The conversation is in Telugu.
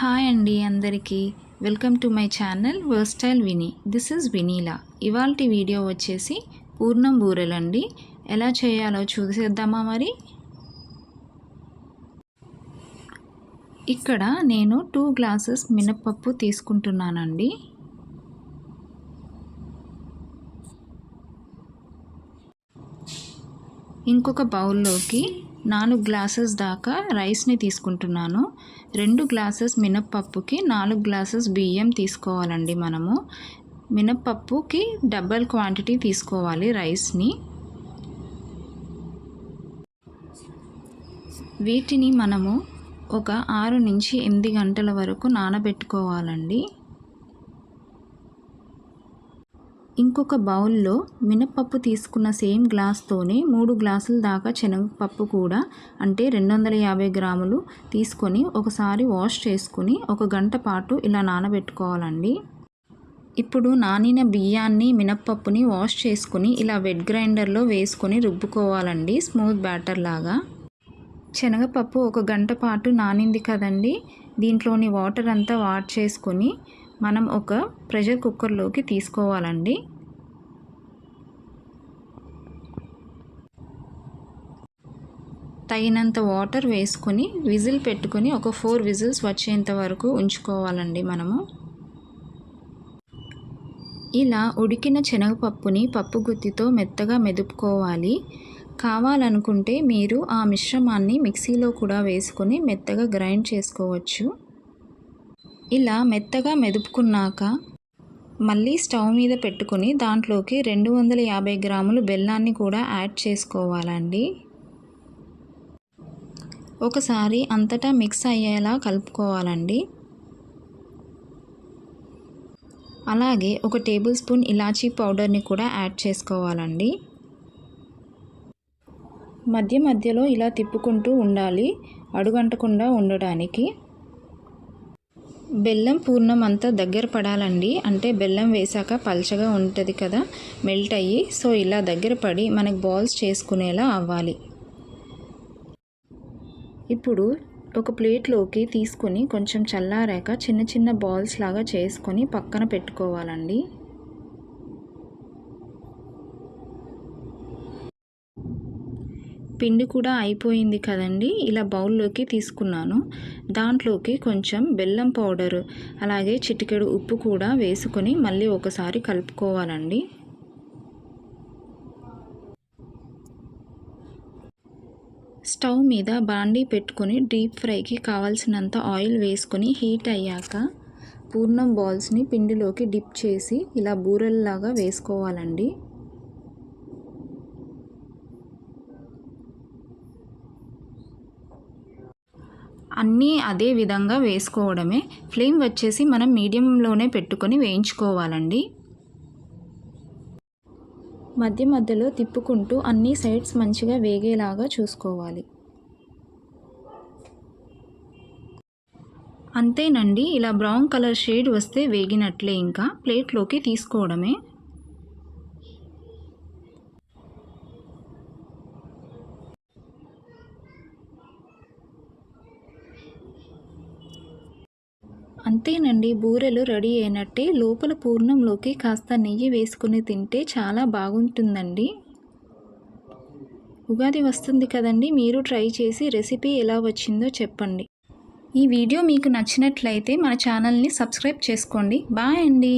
హాయ్ అండి అందరికీ. Welcome to my channel versatile Vini this is Vineela ఇవాల్టి వీడియో వచ్చేసి పూర్ణం బూరెలండి. ఎలా చేయాలో చూసేద్దామా మరి? ఇక్కడ నేను టూ గ్లాసెస్ మినప్పప్పు తీసుకుంటున్నానండి. ఇంకొక బౌల్లోకి నాలుగు గ్లాసెస్ దాకా రైస్ని తీసుకుంటున్నాను. రెండు గ్లాసెస్ మినప్పప్పుకి నాలుగు గ్లాసెస్ బియ్యం తీసుకోవాలండి మనము. మినప్పప్పుకి డబల్ క్వాంటిటీ తీసుకోవాలి రైస్ని. వీటిని మనము ఒక ఆరు నుంచి ఎనిమిది గంటల వరకు నానబెట్టుకోవాలండి. ఇంకొక బౌల్లో మినపప్పు తీసుకున్న సేమ్ గ్లాస్తోనే మూడు గ్లాసుల దాకా శనగపప్పు కూడా అంటే రెండు వందల యాభై గ్రాములు తీసుకొని ఒకసారి వాష్ చేసుకుని ఒక గంట పాటు ఇలా నానబెట్టుకోవాలండి. ఇప్పుడు నానిన బియ్యాన్ని మినప్పప్పుని వాష్ చేసుకుని ఇలా వెడ్ గ్రైండర్లో వేసుకొని రుబ్బుకోవాలండి స్మూత్ బ్యాటర్ లాగా. శనగపప్పు ఒక గంట పాటు నానింది కదండి దీంట్లోని వాటర్ అంతా వాట్ చేసుకొని మనం ఒక ప్రెషర్ కుక్కర్లోకి తీసుకోవాలండి. తగినంత వాటర్ వేసుకొని విజిల్ పెట్టుకొని ఒక ఫోర్ విజిల్స్ వచ్చేంత వరకు ఉంచుకోవాలండి మనము. ఇలా ఉడికిన శనగపప్పుని పప్పు గుత్తితో మెత్తగా మెదుపుకోవాలి. కావాలనుకుంటే మీరు ఆ మిశ్రమాన్ని మిక్సీలో కూడా వేసుకొని మెత్తగా గ్రైండ్ చేసుకోవచ్చు. ఇలా మెత్తగా మెదుపుకున్నాక మళ్ళీ స్టవ్ మీద పెట్టుకుని దాంట్లోకి రెండు వందల యాభై గ్రాములు బెల్లాన్ని కూడా యాడ్ చేసుకోవాలండి. ఒకసారి అంతటా మిక్స్ అయ్యేలా కలుపుకోవాలండి. అలాగే ఒక టేబుల్ స్పూన్ ఇలాచీ పౌడర్ని కూడా యాడ్ చేసుకోవాలండి. మధ్య మధ్యలో ఇలా తిప్పుకుంటూ ఉండాలి అడుగంటకుండా ఉండడానికి. బెల్లం పూర్ణం అంతా దగ్గర పడాలండి. అంటే బెల్లం వేసాక పల్చగా ఉంటుంది కదా మెల్ట్ అయ్యి. సో ఇలా దగ్గర పడి మనకు బాల్స్ చేసుకునేలా అవ్వాలి. ఇప్పుడు ఒక ప్లేట్లోకి తీసుకొని కొంచెం చల్లారాక చిన్న చిన్న బాల్స్ లాగా చేసుకొని పక్కన పెట్టుకోవాలండి. పిండి కూడా అయిపోయింది కదండి. ఇలా బౌల్లోకి తీసుకున్నాను. దాంట్లోకి కొంచెం బెల్లం పౌడరు అలాగే చిటికెడు ఉప్పు కూడా వేసుకొని మళ్ళీ ఒకసారి కలుపుకోవాలండి. స్టవ్ మీద బాండీ పెట్టుకొని డీప్ ఫ్రైకి కావాల్సినంత ఆయిల్ వేసుకొని హీట్ అయ్యాక పూర్ణం బాల్స్ని పిండిలోకి డిప్ చేసి ఇలా బూరెల్లాగా వేసుకోవాలండి. అన్నీ అదే విధంగా వేసుకోవడమే. ఫ్లేమ్ వచ్చేసి మనం మీడియంలోనే పెట్టుకొని వేయించుకోవాలండి. మధ్య మధ్యలో తిప్పుకుంటూ అన్ని సైడ్స్ మంచిగా వేగేలాగా చూసుకోవాలి. అంతేనండి ఇలా బ్రౌన్ కలర్ షేడ్ వస్తే వేగినట్లే ఇంకా. ప్లేట్లోకి తీసుకోవడమే. అంతేనండి బూరెలు రెడీ అయినట్టే లోపల పూర్ణంలోకి కాస్త నెయ్యి వేసుకుని తింటే చాలా బాగుంటుందండి. ఉగాది వస్తుంది కదండి మీరు ట్రై చేసి రెసిపీ ఎలా వచ్చిందో చెప్పండి. ఈ వీడియో మీకు నచ్చినట్లయితే మన ఛానల్ని సబ్స్క్రైబ్ చేసుకోండి. బాయ్ అండి.